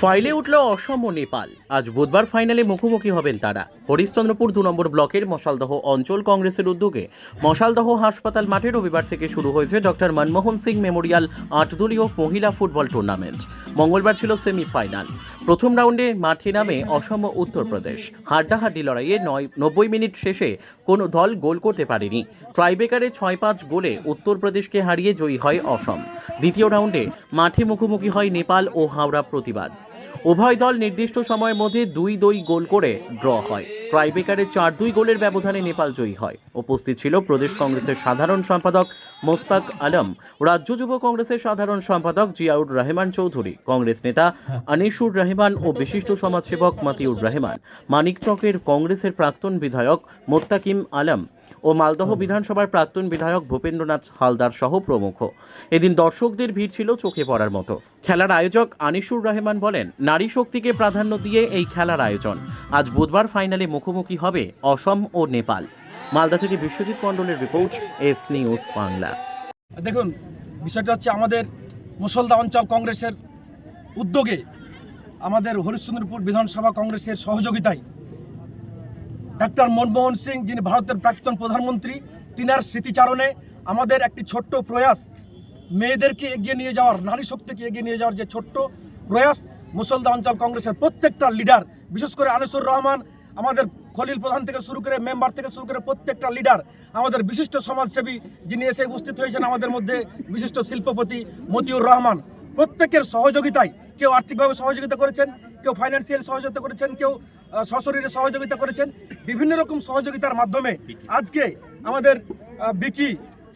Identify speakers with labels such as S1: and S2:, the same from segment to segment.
S1: ফাইলে উঠল অসম ও নেপাল। আজ বুধবার ফাইনালে মুখোমুখি হবেন তারা। হরিশ্চন্দ্রপুর দু নম্বর ব্লকের মশালদহ অঞ্চল কংগ্রেসের উদ্যোগে মশালদহ হাসপাতাল মাঠে রবিবার থেকে শুরু হয়েছে ডক্টর মনমোহন সিং মেমোরিয়াল আটদলীয় মহিলা ফুটবল টুর্নামেন্ট। মঙ্গলবার ছিল সেমিফাইনাল। প্রথম রাউন্ডে মাঠে নামে অসম ও উত্তরপ্রদেশ। হাড্ডাহাড্ডি লড়াইয়ে নয় নব্বই মিনিট শেষে কোনো দল গোল করতে পারেনি। ট্রাইবেকারে ছয় পাঁচ গোলে উত্তরপ্রদেশকে হারিয়ে জয়ী হয় অসম। দ্বিতীয় রাউন্ডে মাঠে মুখোমুখি হয় নেপাল ও হাওড়া প্রতিবাদ। উভয় দল নির্দিষ্ট সময়ের মধ্যে দুই দুই গোল করে ড্র হয়। ট্রাইবেকারে চার দুই গোলের ব্যবধানে নেপাল জয়ী হয়। উপস্থিত ছিল প্রদেশ কংগ্রেসের সাধারণ সম্পাদক মোস্তাক আলম, রাজ্য যুব কংগ্রেসের সাধারণ সম্পাদক জিয়াউর রহমান চৌধুরী, কংগ্রেস নেতা আনিসুর রহমান ও বিশিষ্ট সমাজসেবক মাতিউর রহমান, মানিকচকের কংগ্রেসের প্রাক্তন বিধায়ক মোত্তাকিম আলম ও মালদহ বিধানসভার প্রাক্তন বিধায়ক ভূপেন্দ্রনাথ হালদার সহ প্রমুখ। এদিন দর্শকদের ভিড় ছিল চোখে পড়ার মতো। খেলার আয়োজক আনিসুর রহমান বলেন নারী শক্তিকে প্রাধান্য দিয়ে এই খেলার আয়োজন। আজ বুধবার ফাইনালে মুখোমুখি হবে অসম ও নেপাল। মালদা থেকে বিশ্বজিৎ মণ্ডলের রিপোর্ট এস নিউজ বাংলা।
S2: দেখুন বিষয়টা হচ্ছে আমাদের মুসলদা অঞ্চল কংগ্রেসের উদ্যোগে আমাদের হরিশ্চন্দ্রপুর বিধানসভা কংগ্রেসের সহযোগিতায় ডাক্তার মনমোহন সিং, যিনি ভারতের প্রাক্তন প্রধানমন্ত্রী, তিনার স্মৃতিচারণে আমাদের একটি ছোট্ট প্রয়াস, মেয়েদেরকে এগিয়ে নিয়ে যাওয়ার, নারী শক্তিকে এগিয়ে নিয়ে যাওয়ার যে ছোট্ট প্রয়াস, মুসলদা অঞ্চল কংগ্রেসের প্রত্যেকটা লিডার, বিশেষ করে আনিসুর রহমান, আমাদের খলিল প্রধান থেকে শুরু করে মেম্বার থেকে শুরু করে প্রত্যেকটা লিডার, আমাদের বিশিষ্ট সমাজসেবী যিনি এসে উপস্থিত হয়েছেন আমাদের মধ্যে, বিশিষ্ট শিল্পপতি মতিউর রহমান। প্রত্যেকের সহযোগিতায় কেউ আর্থিকভাবে সহযোগিতা করেছেন, কেউ ফাইন্যান্সিয়াল সহযোগিতা করেছেন, কেউ সশরীরে সহযোগিতা করেছেন। বিভিন্ন রকম সহযোগিতার মাধ্যমে আজকে আমাদের বিকি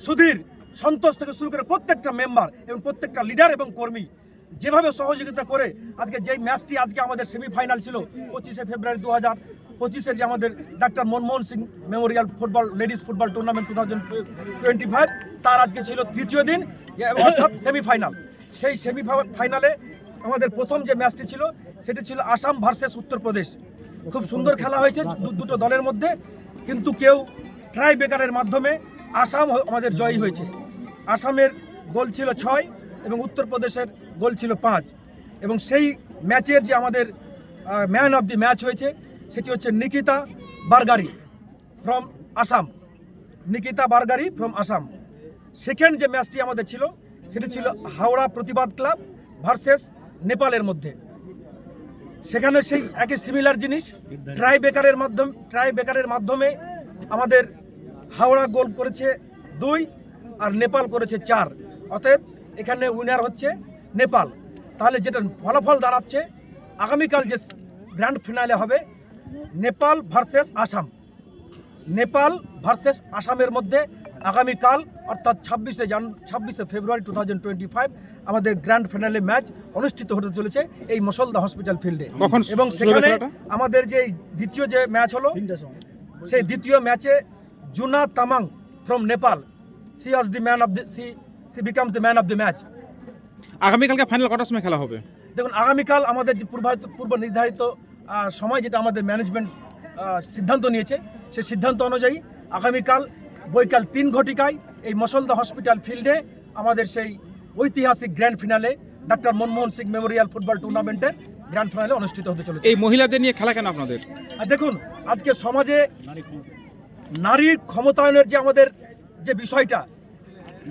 S2: সুধীর সন্তোষ থেকে শুরু করে প্রত্যেকটা মেম্বার এবং প্রত্যেকটা লিডার এবং কর্মী যেভাবে সহযোগিতা করে আজকে যেই ম্যাচটি আজকে আমাদের সেমিফাইনাল ছিল পঁচিশে ফেব্রুয়ারি দু হাজার পঁচিশের যে আমাদের doctor Manmohan Singh memorial football ladies football tournament two thousand twenty five তার আজকে ছিল তৃতীয় দিন অর্থাৎ সেমিফাইনাল সেই সেমি ফাইনালে আমাদের প্রথম যে ম্যাচটি ছিল সেটি ছিল আসাম ভার্সেস উত্তরপ্রদেশ। খুব সুন্দর খেলা হয়েছে দুটো দলের মধ্যে, কিন্তু কেউ ট্রাই বেকারের মাধ্যমে আসাম আমাদের জয়ী হয়েছে। আসামের গোল ছিল ছয় এবং উত্তরপ্রদেশের গোল ছিল পাঁচ। এবং সেই ম্যাচের যে আমাদের ম্যান অফ দি ম্যাচ হয়েছে, সেটি হচ্ছে Nikita Bargari from Assam. Nikita Bargari from Assam. Second যে ম্যাচটি আমাদের ছিল, সেটি ছিল হাওড়া প্রতিবাদ ক্লাব ভার্সেস নেপালের মধ্যে। সেখানে সেই একই সিমিলার জিনিস ট্রাই বেকারের মাধ্যম ট্রাই বেকারের মাধ্যমে আমাদের হাওড়া গোল করেছে দুই আর নেপাল করেছে চার। অতএব এখানে উইনার হচ্ছে নেপাল। তাহলে যেটা ফলাফল দাঁড়াচ্ছে, আগামীকাল যে গ্র্যান্ড ফিনালে হবে, নেপাল ভার্সেস আসাম। নেপাল ভার্সেস আসামের মধ্যে আগামীকাল অর্থাৎ ছাব্বিশে জান ছাব্বিশে February two thousand twenty five আমাদের গ্র্যান্ড ফাইনালে ম্যাচ অনুষ্ঠিত হতে চলেছে এই মসলদা হসপিটাল ফিল্ডে এবং সেখানে আমাদের যে দ্বিতীয় যে ম্যাচ হলো সেই দ্বিতীয় ম্যাচে Juna Tamang from Nepal she was the man of the she she becomes the man of the match
S3: আগামীকালকে ফাইনাল কটার সময় খেলা হবে?
S2: দেখুন আগামীকাল আমাদের যে পূর্বায়িত পূর্ব নির্ধারিত সময় যেটা আমাদের ম্যানেজমেন্ট সিদ্ধান্ত নিয়েছে সেই সিদ্ধান্ত অনুযায়ী আগামীকাল বৈকাল তিন ঘটিকায় এই মসলদা হসপিটাল ফিল্ডে আমাদের সেই ঐতিহাসিক গ্র্যান্ড ফিনালে ডাক্তার মনমোহন সিং মেমোরিয়াল ফুটবল টুর্নামেন্টের গ্র্যান্ড ফিনালে অনুষ্ঠিত হতে চলেছে।
S3: এই মহিলাদের নিয়ে খেলা কেন আপনাদের?
S2: আর দেখুন আজকে সমাজে নারীর ক্ষমতায়নের যে আমাদের যে বিষয়টা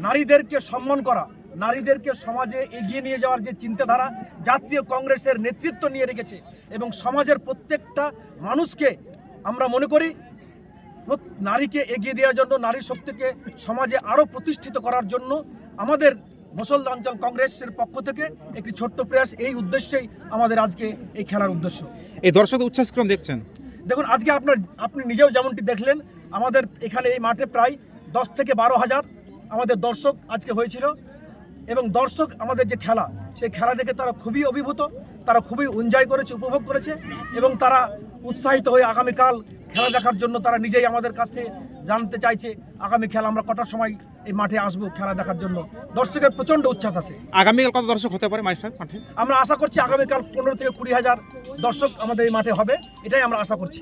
S2: নারীদেরকে সম্মান করা নারীদেরকে সমাজে এগিয়ে নিয়ে যাওয়ার যে চিন্তাধারা জাতীয় কংগ্রেসের নেতৃত্ব নিয়ে রেখেছে এবং সমাজের প্রত্যেকটা মানুষকে আমরা মনে করি নারীকে এগিয়ে দেওয়ার জন্য নারী শক্তিকে সমাজে আরও প্রতিষ্ঠিত করার জন্য আমাদের মুসলমান অঞ্চল কংগ্রেসের পক্ষ থেকে একটি ছোট্ট প্রয়াস। এই উদ্দেশ্যেই আমাদের আজকে এই খেলার উদ্দেশ্য।
S3: এই দর্শক উচ্ছ্বাসক্রম দেখছেন?
S2: দেখুন আজকে আপনার আপনি নিজেও যেমনটি দেখলেন আমাদের এখানে এই মাঠে প্রায় দশ থেকে বারো হাজার আমাদের দর্শক আজকে হয়েছিল। এবং দর্শক আমাদের যে খেলা সেই খেলা দেখে তারা খুবই অভিভূত তারা খুবই এনজয় করেছে উপভোগ করেছে এবং তারা উৎসাহিত হয়ে আগামীকাল খেলা দেখার জন্য তারা নিজেই আমাদের কাছে জানতে চাইছে। আগামী খেলা আমরা কটার সময় এই মাঠে আসব খেলা দেখার জন্য? দর্শকের প্রচণ্ড উচ্ছ্বাস আছে।
S3: আগামীকাল কত দর্শক হতে পারে মাঠে?
S2: আমরা আশা করছি আগামীকাল পনেরো থেকে কুড়ি হাজার দর্শক আমাদের এই মাঠে হবে। এটাই আমরা আশা করছি।